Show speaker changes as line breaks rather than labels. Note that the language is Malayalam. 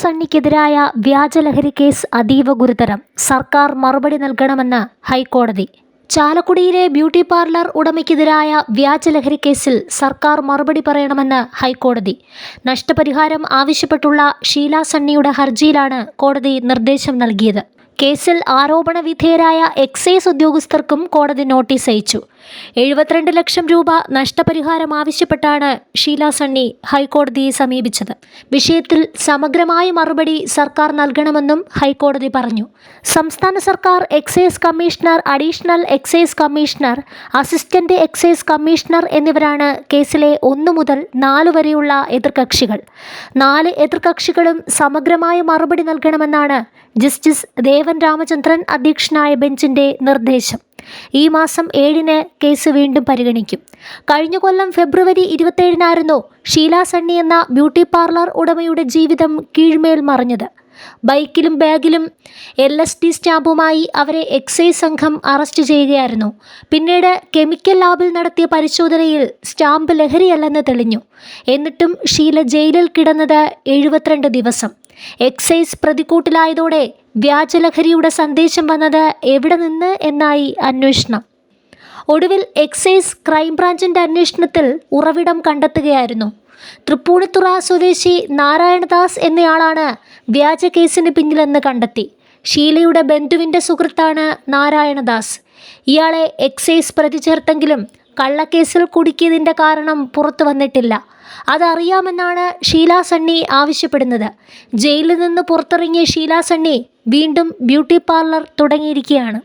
സണ്ണിക്കെതിരായ വ്യാജലഹരി കേസ് അതീവ ഗുരുതരം. സർക്കാർ മറുപടി നൽകണമെന്ന് ഹൈക്കോടതി. ചാലക്കുടിയിലെ ബ്യൂട്ടി പാർലർ ഉടമയ്ക്കെതിരായ വ്യാജലഹരി കേസിൽ സർക്കാർ മറുപടി പറയണമെന്ന് ഹൈക്കോടതി. നഷ്ടപരിഹാരം ആവശ്യപ്പെട്ടുള്ള ഷീല സണ്ണിയുടെ ഹർജിയിലാണ് കോടതി നിർദ്ദേശം നൽകിയത്. കേസിൽ ആരോപണ വിധേയരായ എക്സൈസ് ഉദ്യോഗസ്ഥർക്കും കോടതി നോട്ടീസ് അയച്ചു. എഴുപത്തിരണ്ട് ലക്ഷം രൂപ നഷ്ടപരിഹാരം ആവശ്യപ്പെട്ടാണ് ഷീല സണ്ണി ഹൈക്കോടതിയെ സമീപിച്ചത്. വിഷയത്തിൽ സമഗ്രമായ മറുപടി സർക്കാർ നൽകണമെന്നും ഹൈക്കോടതി പറഞ്ഞു. സംസ്ഥാന സർക്കാർ excise commissioner additional excise commissioner assistant excise commissioner എന്നിവരാണ് കേസിലെ ഒന്നു മുതൽ നാല് വരെയുള്ള എതിർകക്ഷികൾ. നാല് എതിർകക്ഷികളും സമഗ്രമായ മറുപടി നൽകണമെന്നാണ് ജസ്റ്റിസ് രാമചന്ദ്രൻ അധ്യക്ഷനായ ബെഞ്ചിന്റെ നിർദ്ദേശം. ഈ മാസം ഏഴിന് കേസ് വീണ്ടും പരിഗണിക്കും. കഴിഞ്ഞ കൊല്ലം ഫെബ്രുവരി ഇരുപത്തേഴിനായിരുന്നു ഷീല സണ്ണി എന്ന ബ്യൂട്ടി പാർലർ ഉടമയുടെ ജീവിതം കീഴ്മേൽ മറിഞ്ഞത്. ബൈക്കിലും ബാഗിലും എൽ എസ് ഡി സ്റ്റാമ്പുമായി അവരെ എക്സൈസ് സംഘം അറസ്റ്റ് ചെയ്യുകയായിരുന്നു. പിന്നീട് കെമിക്കൽ ലാബിൽ നടത്തിയ പരിശോധനയിൽ സ്റ്റാമ്പ് ലഹരിയല്ലെന്ന് തെളിഞ്ഞു. എന്നിട്ടും ഷീല ജയിലിൽ കിടന്നത് എഴുപത്തിരണ്ട് ദിവസം. എക്സൈസ് പ്രതിക്കൂട്ടിലായതോടെ വ്യാജലഹരിയുടെ സന്ദേശം വന്നത് എവിടെ നിന്ന് എന്നായി അന്വേഷണം. ഒടുവിൽ എക്സൈസ് ക്രൈംബ്രാഞ്ചിന്റെ അന്വേഷണത്തിൽ ഉറവിടം കണ്ടെത്തുകയായിരുന്നു. തൃപ്പൂണിത്തുറ സ്വദേശി നാരായണദാസ് എന്നയാളാണ് വ്യാജ കേസിന് പിന്നിലെന്ന് കണ്ടെത്തി. ഷീലയുടെ ബന്ധുവിന്റെ സുഹൃത്താണ് നാരായണദാസ്. ഇയാളെ എക്സൈസ് പ്രതി ചേർത്തെങ്കിലും കള്ളക്കേസിൽ കുടുക്കിയതിന്റെ കാരണം പുറത്തു വന്നിട്ടില്ല. അതറിയാമെന്നാണ് ഷീല സണ്ണി ആവശ്യപ്പെടുന്നത്. ജയിലിൽ നിന്ന് പുറത്തിറങ്ങിയ ഷീല സണ്ണി വീണ്ടും ബ്യൂട്ടി പാർലർ തുടങ്ങിയിരിക്കുകയാണ്.